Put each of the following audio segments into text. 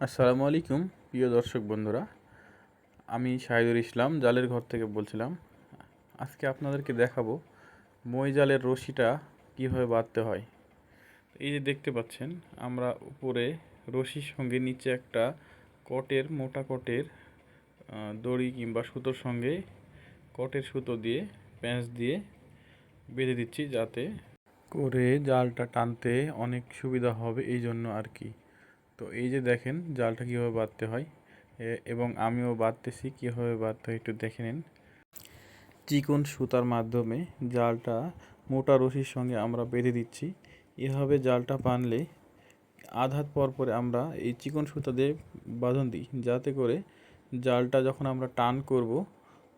আসসালামু আলাইকুম, প্রিয় দর্শক বন্ধুরা। আমি শাহিদুল ইসলাম, জালের ঘর থেকে বলছিলাম। আজকে আপনাদেরকে দেখাবো মই জালের রশিটা কীভাবে বাঁধতে হয়। এই যে দেখতে পাচ্ছেন, আমরা উপরে রশির সঙ্গে নিচে একটা কটের, মোটা কটের দড়ি কিংবা সুতোর সঙ্গে কটের সুতো দিয়ে, প্যাঁচ দিয়ে বেঁধে দিচ্ছি যাতে করে জালটা টানতে অনেক সুবিধা হবে, এই জন্য আর কি। তো এই যে দেখেন, জালটা কীভাবে বাঁধতে হয় এবং আমিও বাঁধতেছি, কীভাবে বাঁধতে হয় একটু দেখে নিন। চিকন সুতার মাধ্যমে জালটা মোটা রশির সঙ্গে আমরা বেঁধে দিচ্ছি। এভাবে জালটা বাঁধলে আধাত পর পরে আমরা এই চিকন সুতা দিয়ে বাঁধন দিই, যাতে করে জালটা যখন আমরা টান করব,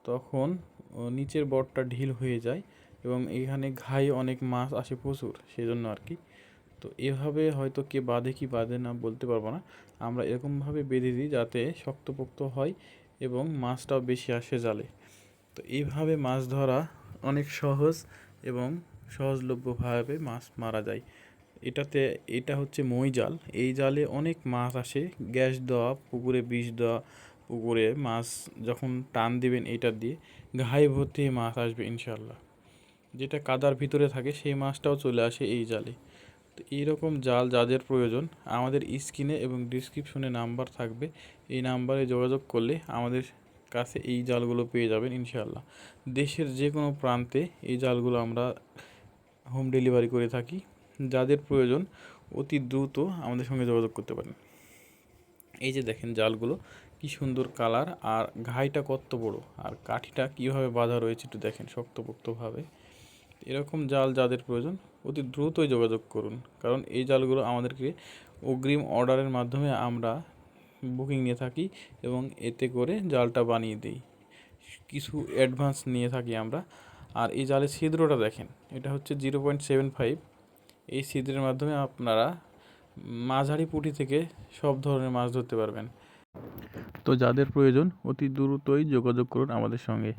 তখন নিচের বটটা ঢিল হয়ে যায় এবং এখানে ঘাই অনেক মাছ আসে প্রচুর, সেজন্য আর কি। তো এভাবে হয়তো কে বাঁধে কি বাঁধে না বলতে পারব না। আমরা এরকমভাবে বেঁধে দিই যাতে শক্তপোক্ত হয় এবং মাছটাও বেশি আসে জালে। তো এইভাবে মাছ ধরা অনেক সহজ এবং সহজলভ্যভাবে মাছ মারা যায়। এটাতে, এটা হচ্ছে মই জাল। এই জালে অনেক মাছ আসে। গ্যাস দেওয়া, পুকুরে বিষ দেওয়া, পুকুরে মাছ যখন টান দিবেন এটা দিয়ে ঘাই ভর্তি মাছ আসবে ইনশাল্লাহ যেটা কাদার ভিতরে থাকে সেই মাছটাও চলে আসে এই জালে। তো এইরকম জাল যাদের প্রয়োজন, আমাদের স্ক্রিনে এবং ডিসক্রিপশনে নাম্বার থাকবে। এই নাম্বারে যোগাযোগ করলে আমাদের কাছে এই জালগুলো পেয়ে যাবেন ইনশাআল্লাহ। দেশের যে কোনো প্রান্তে এই জালগুলো আমরা হোম ডেলিভারি করে থাকি। যাদের প্রয়োজন, অতি দ্রুত আমাদের সঙ্গে যোগাযোগ করতে পারেন। এই যে দেখেন জালগুলো, কি সুন্দর কালার আর ঘাইটা কত বড়, আর কাঠিটা কীভাবে বাঁধা রয়েছে একটু দেখেন শক্তপোক্তভাবে। এরকম জাল যাদের প্রয়োজন, অতি দ্রুতই যোগাযোগ করুন। কারণ এই জালগুলো আমাদেরকে অগ্রিম অর্ডারের মাধ্যমে আমরা বুকিং নিয়ে থাকি এবং এতে করে জালটা বানিয়ে দিই। কিছু অ্যাডভান্স নিয়ে থাকি আমরা। আর এই জালের ছিদ্রটা দেখেন, এটা হচ্ছে জিরো পয়েন্ট সেভেন ফাইভ। এই ছিদ্রের মাধ্যমে আপনারা মাঝারি পুঁটি থেকে সব ধরনের মাছ ধরতে পারবেন। তো যাদের প্রয়োজন, অতি দ্রুতই যোগাযোগ করুন আমাদের সঙ্গে।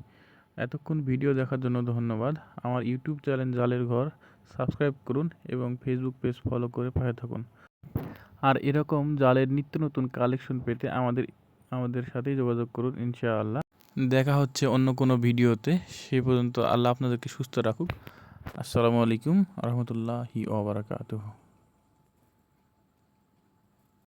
এতক্ষণ ভিডিও দেখার জন্য ধন্যবাদ। আমার ইউটিউব চ্যানেল জালের ঘর, সাবস্ক্রাইব করুন এবং ফেসবুক পেজ ফলো করে পাশে থাকুন। আর এরকম জালের নিত্য নতুন কালেকশন পেতে আমাদের আমাদের সাথেই যোগাযোগ করুন ইনশাআল্লাহ। দেখা হচ্ছে অন্য কোনো ভিডিওতে। সেই পর্যন্ত আল্লাহ আপনাদেরকে সুস্থ রাখুক। আসসালামু আলাইকুম রহমতুল্লাহি ওবরাকাতুহ